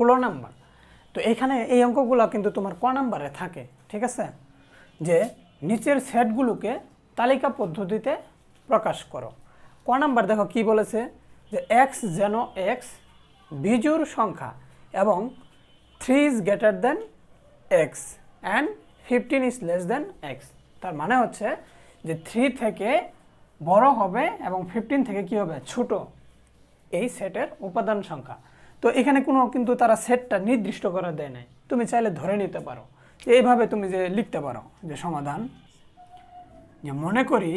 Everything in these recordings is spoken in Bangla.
ষোলো নাম্বার। তো এখানে এই অঙ্কগুলো কিন্তু তোমার ক নাম্বারে থাকে, ঠিক আছে? যে নিচের সেটগুলোকে তালিকা পদ্ধতিতে প্রকাশ করো। ক নাম্বার দেখো কি বলেছে? যে এক্স যেন এক্স বিজুর সংখ্যা এবং three is greater than x and fifteen is less than x তার মানে হচ্ছে যে থ্রি থেকে বড় হবে এবং ফিফটিন থেকে কি হবে? ছোট। এই সেটের উপাদান সংখ্যা। তো এখানে কোনো কিন্তু তারা সেটটা নির্দিষ্ট করে দেয় নাই। তুমি চাইলে ধরে নিতে পারো। এইভাবে তুমি যে লিখতে পারো যে সমাধান, যে মনে করি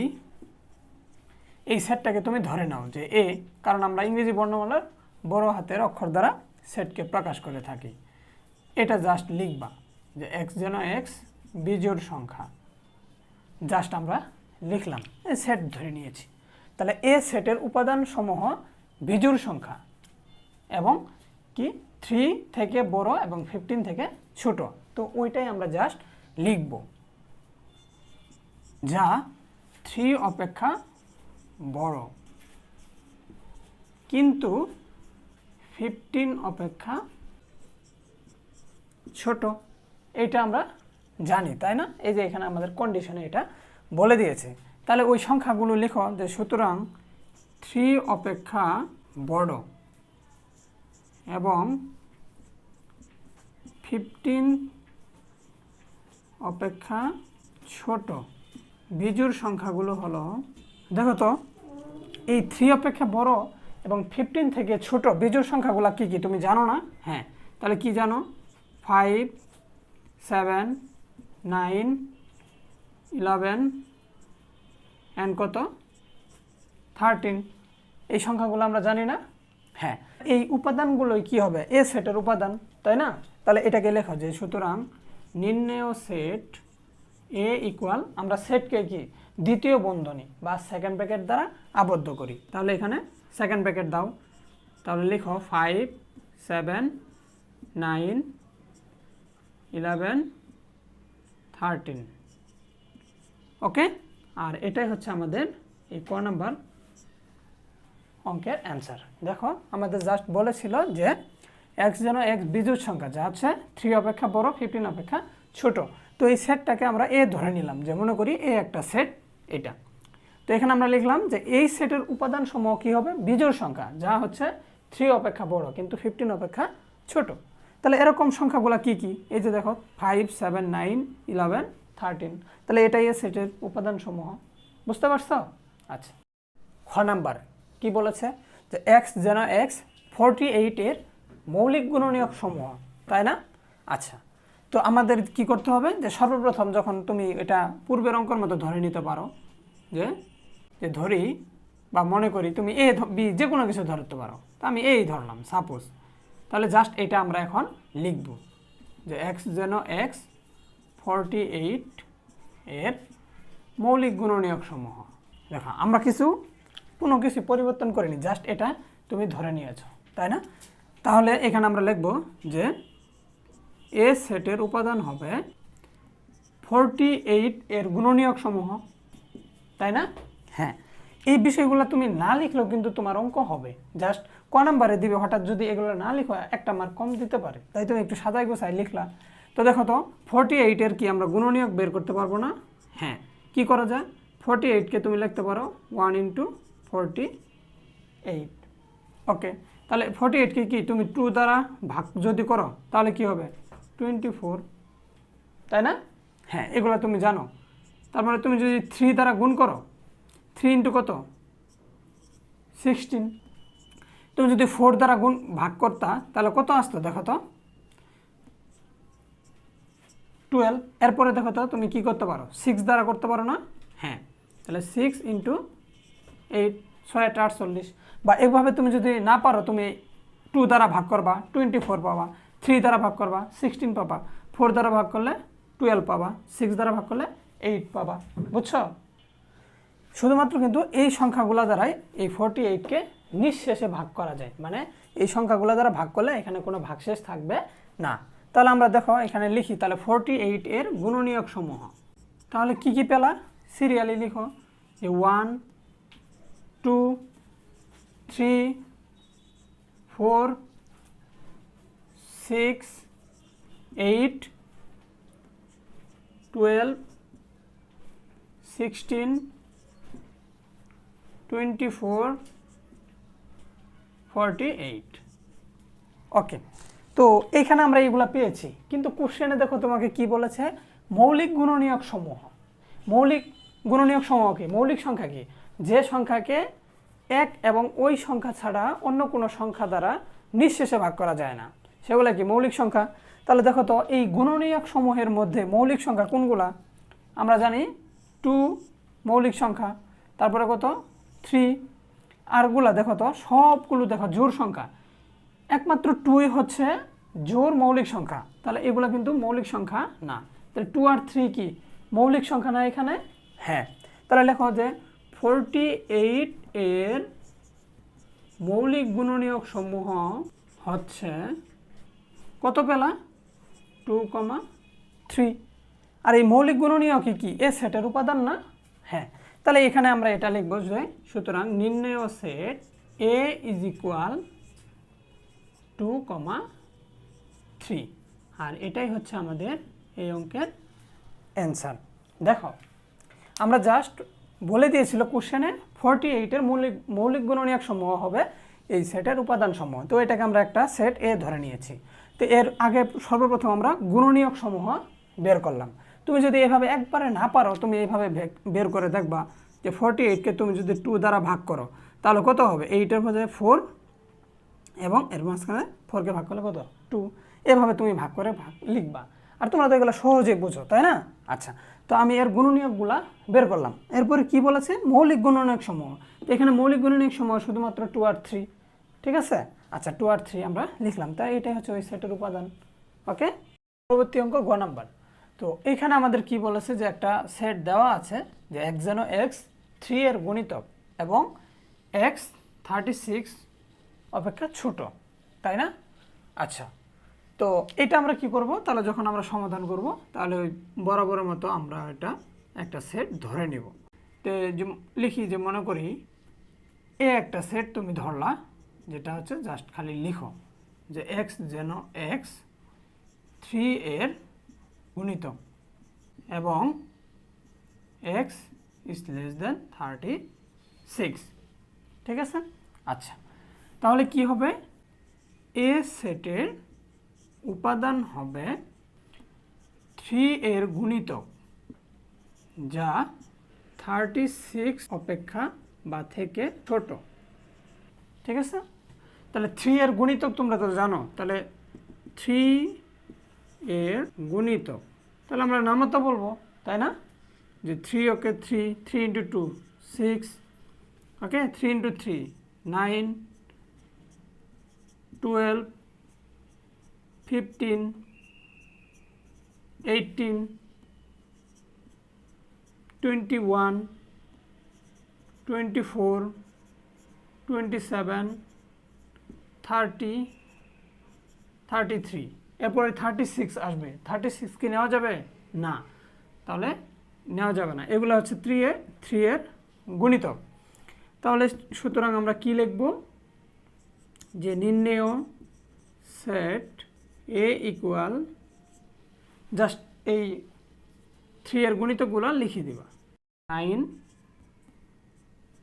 এই সেটটাকে তুমি ধরে নাও যে এ, কারণ আমরা ইংরেজি বর্ণমালার বড় হাতের অক্ষর দ্বারা সেটকে প্রকাশ করে থাকি। এটা জাস্ট লিখবা যে এক্স যেন এক্স বিজোড় সংখ্যা। জাস্ট আমরা লিখলাম সেট ধরে নিয়েছি। তাহলে এ সেটের উপাদান সমূহ বিজুর সংখ্যা। এবং কি থ্রি থেকে বড় এবং ফিফটিন থেকে ছোট। তো ওইটাই আমরা জাস্ট লিখব। যা থ্রি অপেক্ষা বড়। কিন্তু ফিফটিন অপেক্ষা ছোট। এটা আমরা জানি, তাই না? এই যে এখানে আমাদের কন্ডিশনে এটা বলে দিয়েছে। তাহলে ওই সংখ্যাগুলো লেখো যে সুতরাং থ্রি অপেক্ষা বড়। এবং ফিফটিন অপেক্ষা ছোট। বিজুর সংখ্যাগুলো হলো, দেখো তো, এই থ্রি অপেক্ষা বড় এবং ফিফটিন থেকে ছোট বিজুর সংখ্যাগুলো কি কি? তুমি জানো না? হ্যাঁ। তাহলে কি জানো? Five seven nine eleven and কত? থার্টিন এই সংখ্যাগুলো আমরা জানি না? হ্যাঁ। এই উপাদানগুলোই কি হবে? এ সেটের উপাদান, তাই না? তাহলে এটাকে লেখা যে সুতরাং নির্ণেয় সেট এ ইকুয়াল আমরা সেটকে কি দ্বিতীয় বন্ধনী বা সেকেন্ড ব্র্যাকেট দ্বারা আবদ্ধ করি। তাহলে এখানে সেকেন্ড ব্র্যাকেট দাও। তাহলে লিখো five seven nine eleven thirteen okay আর এটাই হচ্ছে আমাদের এই ক নাম্বার অঙ্কের অ্যান্সার দেখো, আমাদের জাস্ট বলেছিল যে এক্স যেন এক্স বিজুর সংখ্যা, যা হচ্ছে থ্রি অপেক্ষা বড় ফিফটিন অপেক্ষা ছোট। তো এই সেটটাকে আমরা এ ধরে নিলাম যে মনে করি এ একটা সেট এটা। তো এখানে আমরা লিখলাম যে এই সেটের উপাদান সমূহ কী হবে? বিজোড় সংখ্যা, যা হচ্ছে থ্রি অপেক্ষা বড়, কিন্তু ফিফটিন অপেক্ষা ছোট। তাহলে এরকম সংখ্যাগুলো কি কি? এই যে দেখো five seven nine eleven thirteen তাহলে এটাই এই সেটের উপাদান সমূহ। বুঝতে পারছ? আচ্ছা। খ নাম্বার। কি বলেছে? যে এক্স যেন এক্স ফোরটি এইটের মৌলিক গুণনীয়ক সমূহ, তাই না? আচ্ছা তো আমাদের কি করতে হবে? যে সর্বপ্রথম যখন তুমি এটা পূর্বের অঙ্কর মতো ধরে নিতে পারো, যে যে ধরি বা মনে করি তুমি এ বি যে কোনো কিছু ধরতে পারো, তা আমি এই ধরলাম সাপোজ তাহলে জাস্ট এটা আমরা এখন লিখব, যে এক্স যেন এক্স ফর্টি এইট এর মৌলিক গুণনীয়ক সমূহ। দেখো, আমরা কিছু কোনো কিছু পরিবর্তন করিনি জাস্ট এটা তুমি ধরে নিয়েছো, তাই না? তাহলে এখানে আমরা লিখব যে এ সেটের উপাদান হবে ফোরটি এইট এর গুণনীয়ক সমূহ, তাই না? হ্যাঁ এই বিষয়গুলো তুমি না লিখলেও কিন্তু তোমার অঙ্ক হবে জাস্ট ক নাম্বারে দিবে, হঠাৎ যদি এগুলো না লিখো, একটা মার্ক কম দিতে পারে, তাই তুমি একটু সাদাই গোছাই লিখলা। তো দেখো তো ফোরটি এইটের কি আমরা গুণনীয়ক বের করতে পারব না? হ্যাঁ কি করা যায়? ফোরটি এইটকে তুমি লিখতে পারো one into forty eight okay তাহলে ফোরটি এইটকে কি? তুমি টু দ্বারা ভাগ যদি করো, তাহলে কি হবে? টোয়েন্টি ফোর তাই না? হ্যাঁ এগুলো তুমি জানো। তারপরে তুমি যদি থ্রি দ্বারা গুণ করো থ্রি ইন্টু কত? সিক্সটিন তুমি যদি ফোর দ্বারা গুণ ভাগ করতা, তাহলে কত আসতো দেখো তো? টুয়েলভ এরপরে দেখো তো, তুমি কি করতে পারো? সিক্স দ্বারা করতে পারো না? হ্যাঁ তাহলে সিক্স ইন্টু এইট ছয় আট আটচল্লিশ। বা এভাবে তুমি যদি না পারো, তুমি টু দ্বারা ভাগ করবা টোয়েন্টি ফোর পাবা থ্রি দ্বারা ভাগ করবা সিক্সটিন পাবা। ফোর দ্বারা ভাগ করলে টুয়েলভ পাবা সিক্স দ্বারা ভাগ করলে এইট পাবা। বুঝছ? শুধুমাত্র কিন্তু এই সংখ্যাগুলো দ্বারাই এই ফোরটি এইটকে নিঃশেষে ভাগ করা যায়। মানে এই সংখ্যাগুলো দ্বারা ভাগ করলে এখানে কোনো ভাগশেষ থাকবে না। তাহলে আমরা দেখো, এখানে লিখি, তাহলে ফোরটি এইট এর গুণনীয়ক সমূহ। তাহলে কি কি পেলা? সিরিয়ালি লিখো যে one two three four six eight twelve sixteen twenty four forty eight okay তো এইখানে আমরা এইগুলা পেয়েছি। কিন্তু কোশ্চেনে দেখো তোমাকে কি বলেছে? মৌলিক গুণনীয়ক সমূহ। মৌলিক গুণনীয়ক সমূহ কি? মৌলিক সংখ্যা কি? যে সংখ্যাকে এক এবং ওই সংখ্যা ছাড়া অন্য কোনো সংখ্যা দ্বারা নিঃশেষে ভাগ করা যায় না। সেগুলো কি মৌলিক সংখ্যা? তাহলে দেখো তো, এই গুণনীয়ক সমূহের মধ্যে মৌলিক সংখ্যা কোনগুলা? আমরা জানি টু মৌলিক সংখ্যা, তারপরে কত? থ্রি। আরগুলা দেখো তো, সবগুলো দেখো জোর সংখ্যা। একমাত্র টুই হচ্ছে জোর মৌলিক সংখ্যা। তাহলে এগুলো কিন্তু মৌলিক সংখ্যা না। তাহলে টু আর থ্রি কি? মৌলিক সংখ্যা না এখানে? হ্যাঁ। তাহলে লেখো যে ফোরটি এইট এর মৌলিক গুণনীয়ক সমূহ হচ্ছে কত পেলা? টু কমা থ্রি আর এই মৌলিক গুণনীয় কি? কি এ সেটের উপাদান না? হ্যাঁ। তাহলে এখানে আমরা এটা লিখব যে সুতরাং নির্ণয় set A is equal to comma three আর এটাই হচ্ছে আমাদের এই অঙ্কের অ্যান্সার দেখো, আমরা জাস্ট বলে দিয়েছিল কোশ্চেনে ফর্টি এইটের মৌলিক মৌলিক গুণনীয়ক সমূহ হবে এই সেটের উপাদান সমূহ। তো এটাকে আমরা একটা সেট এ ধরে নিয়েছি। তো এর আগে সর্বপ্রথম আমরা গুণনীয়ক সমূহ বের করলাম। তুমি যদি এভাবে একবারে না পারো, তুমি এইভাবে বের করে দেখবা যে ফর্টি এইটকে তুমি যদি টু দ্বারা ভাগ করো, তাহলে কত হবে? এইটের মধ্যে ফোর এবং এর মাঝখানে ফোরকে ভাগ করলে কত? টু এভাবে তুমি ভাগ করে ভাগ লিখবা। আর তোমরা তো এগুলো সহজে বুঝো, তাই না? আচ্ছা। তো আমি এর গুণনীয়কগুলা বের করলাম। এরপরে কি বলেছে? মৌলিক গুণনীয়ক সমূহ। তো এখানে মৌলিক গুণনীয়ক সমূহ শুধুমাত্র টু আর থ্রি ঠিক আছে? আচ্ছা টু আর থ্রি আমরা লিখলাম। তাই এটাই হচ্ছে ওই সেটের উপাদান। ওকে পরবর্তী অঙ্ক গ নাম্বার। তো এখানে আমাদের কি বলেছে যে একটা সেট দেওয়া আছে যে এক্স যেন এক্স থ্রি এর গুণিতক এবং এক্স থার্টি সিক্স অপেক্ষা ছোট, তাই না? আচ্ছা তো এটা আমরা কি করব? তাহলে যখন আমরা সমাধান করব, তাহলে ওই বরাবরের মতো আমরা এটা একটা সেট ধরে নিব। তো লিখি যে মনে করি, এ একটা সেট তুমি ধরলা, যেটা হচ্ছে জাস্ট খালি লিখো, যে এক্স যেন এক্স থ্রি এর গুণিতক এবং x is less than thirty six ঠিক আছে? আচ্ছা তাহলে কি হবে? এ সেটের উপাদান হবে থ্রি এর গুণিতক, যা থার্টি সিক্স অপেক্ষা বা থেকে ছোট। ঠিক আছে? তাহলে থ্রি এর গুণিতক তোমরা তো জানো, তাহলে থ্রি এর গুণিতক। তাহলে আমরা নামতা বলব, তাই না? যে three okay three three into two six okay three into three nine twelve fifteen eighteen twenty one twenty four twenty seven thirty thirty three এরপরে থার্টি সিক্স আসবে। থার্টি সিক্স কি নেওয়া যাবে? না। তাহলে নেওয়া যাবে না। এগুলো হচ্ছে থ্রি এ থ্রি এর গুণিতক। তাহলে সুতরাং আমরা কি লিখব? যে নির্ণেয় সেট এ ইকুয়াল জাস্ট এই থ্রি এর গুণিতকগুলো লিখে দিবা। Nine,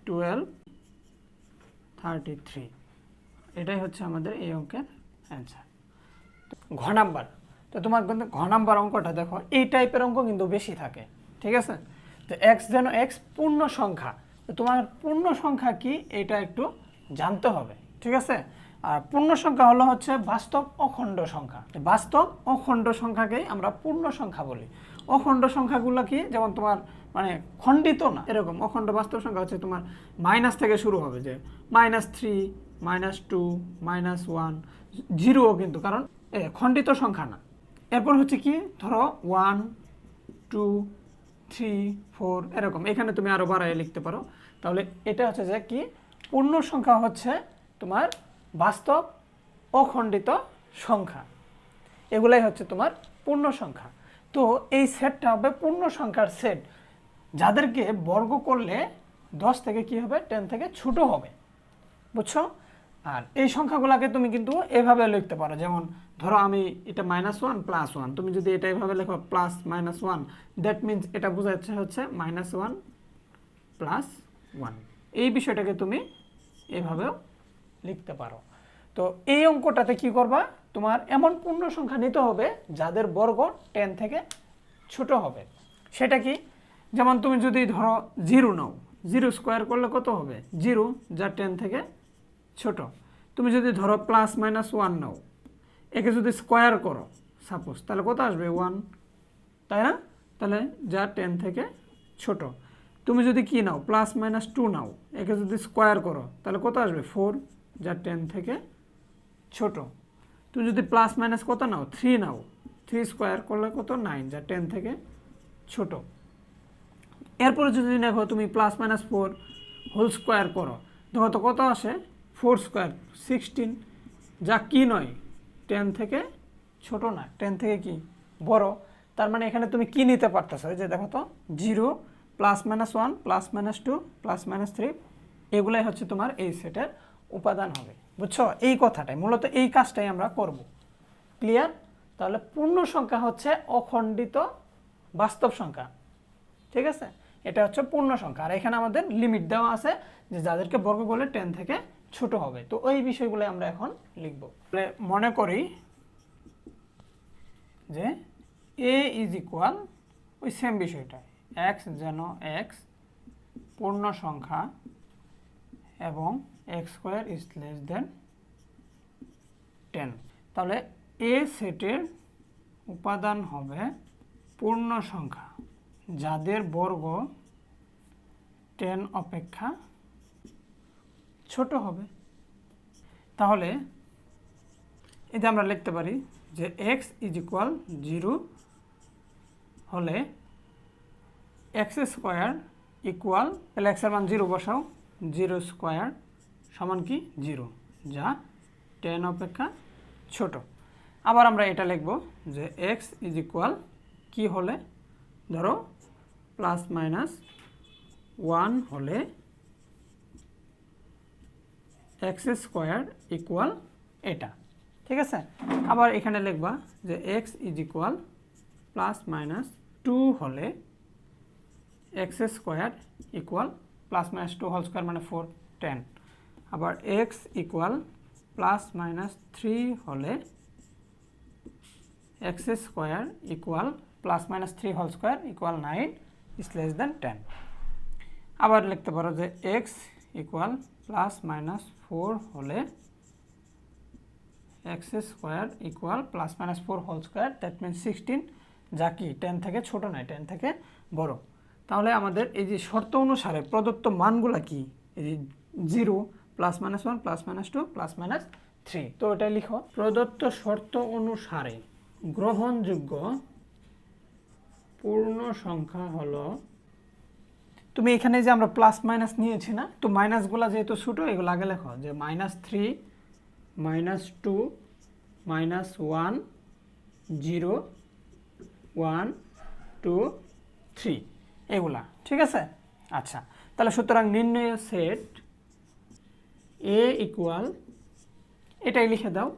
twelve, thirty three. এটাই হচ্ছে আমাদের এই অঙ্কের অ্যান্সার ঘ নাম্বার। তো তোমার কিন্তু ঘ নাম্বার অঙ্কটা দেখো, এই টাইপের অঙ্ক কিন্তু বেশি থাকে, ঠিক আছে? তো এক্স যেন এক্স পূর্ণ সংখ্যা, তো তোমার পূর্ণ সংখ্যা কি, এটা একটু জানতে হবে, ঠিক আছে? আর পূর্ণ সংখ্যা হলো হচ্ছে বাস্তব অখণ্ড সংখ্যা। বাস্তব অখণ্ড সংখ্যাকেই আমরা পূর্ণ সংখ্যা বলি। অখণ্ড সংখ্যাগুলো কি? যেমন তোমার মানে খণ্ডিত না, এরকম। অখণ্ড বাস্তব সংখ্যা হচ্ছে তোমার মাইনাস থেকে শুরু হবে যে minus three minus two minus one zero কিন্তু, কারণ এ খণ্ডিত সংখ্যা না। এরপর হচ্ছে কি? ধরো ওয়ান টু থ্রি ফোর এরকম। এখানে তুমি আরও বাড়াই লিখতে পারো। তাহলে এটা হচ্ছে যে কি? পূর্ণ সংখ্যা হচ্ছে তোমার বাস্তব অখণ্ডিত সংখ্যা। এগুলাই হচ্ছে তোমার পূর্ণ সংখ্যা। তো এই সেটটা হবে পূর্ণ সংখ্যার সেট যাদেরকে বর্গ করলে দশ থেকে কি হবে? টেন থেকে ছোট হবে। বুঝছ? আর এই সংখ্যাগুলোকে তুমি কিন্তু এভাবে লিখতে পারো। যেমন ধরো আমি এটা মাইনাস ওয়ান প্লাস ওয়ান তুমি যদি এটা এভাবে লেখো plus minus one that means এটা বোঝাচ্ছে হচ্ছে মাইনাস ওয়ান প্লাস ওয়ান এই বিষয়টাকে তুমি এভাবেও লিখতে পারো। তো এই অঙ্কটাতে কি করবা? তোমার এমন পূর্ণ সংখ্যা নিতে হবে যাদের বর্গ টেন থেকে ছোট হবে। সেটা কি? যেমন তুমি যদি ধরো জিরো নাও, জিরো স্কোয়ার করলে কত হবে? জিরো, যা টেন থেকে ছোট। তুমি যদি ধরো প্লাস মাইনাস ওয়ান নাও, একে যদি স্কোয়ার করো, সাপোজ, তাহলে কত আসবে? ওয়ান। তাই না? তাহলে যা টেন থেকে ছোট। তুমি যদি কি নাও, প্লাস মাইনাস টু নাও, একে যদি স্কোয়ার করো, তাহলে কত আসবে? ফোর। যা টেন থেকে ছোট। তুমি যদি প্লাস মাইনাস কত নাও? থ্রি নাও। থ্রি স্কোয়ার করলে কত? নাইন যা টেন থেকে ছোট। এরপরে যদি দেখো তুমি plus minus four whole square করো, দেখো তো কত আসে? ফোর স্কোয়ার সিক্সটিন যা কি নয় টেন থেকে ছোট না। টেন থেকে কি? বড়। তার মানে এখানে তুমি কি নিতে পারতেছো? যে দেখো তো zero plus minus one plus minus two plus minus three এগুলাই হচ্ছে তোমার এই সেটের উপাদান হবে। বুঝছ? এই কথাটাই। মূলত এই কাজটাই আমরা করব। ক্লিয়ার তাহলে পূর্ণ সংখ্যা হচ্ছে অখণ্ডিত বাস্তব সংখ্যা। ঠিক আছে? এটা হচ্ছে পূর্ণ সংখ্যা। আর এখানে আমাদের লিমিট দেওয়া আছে যে যাদেরকে বর্গ করলে টেন থেকে ছোট হবে। তো ওই বিষয়গুলো আমরা এখন লিখব। মনে করি যে এ ইজ ইকুয়াল ওই সেম বিষয়টা এক্স যেন এক্স পূর্ণ সংখ্যা এবং x square is less than ten তাহলে এ সেটের উপাদান হবে পূর্ণ সংখ্যা, যাদের বর্গ টেন অপেক্ষা ছোট হবে। তাহলে এটা আমরা লিখতে পারি যে এক্স ইজ ইকুয়াল জিরো হলে এক্স স্কোয়ার ইকুয়াল তাহলে এক্সের মান জিরো বসাও। জিরো স্কোয়ার সমান কি? জিরো, যা টেন অপেক্ষা ছোট। আবার আমরা এটা লিখব যে এক্স ইজ ইকুয়াল কী হলে? ধরো, প্লাস মাইনাস ওয়ান হলে এক্স স্কোয়ার ইকুয়াল এটা। ঠিক আছে? আবার এখানে লিখবা যে x is equal plus minus two হলে x square equal plus minus two whole square মানে ফোর টেন আবার x equal plus minus three হলে x square equal plus minus three whole square equal nine is less than ten আবার লিখতে পারো যে x equal plus minus four হলে x square equal plus minus four whole square that means sixteen যা কি টেন থেকে ছোট নয় টেন থেকে বড়। তাহলে আমাদের এই যে শর্ত অনুসারে প্রদত্ত মানগুলা কি? এই যে zero plus minus one plus minus two plus minus three তো এটা লিখো। প্রদত্ত শর্ত অনুসারে গ্রহণযোগ্য পূর্ণ সংখ্যা হলো তুমি এখানে যে আমরা প্লাস মাইনাস নিয়েছি না, তো মাইনাসগুলো যেহেতু ছোটো, এগুলো আগে লেখো। যে minus three minus two minus one zero one two three এগুলা ঠিক আছে? আচ্ছা তাহলে সুতরাং নির্ণয় সেট এ ইকুয়াল এটাই লিখে দাও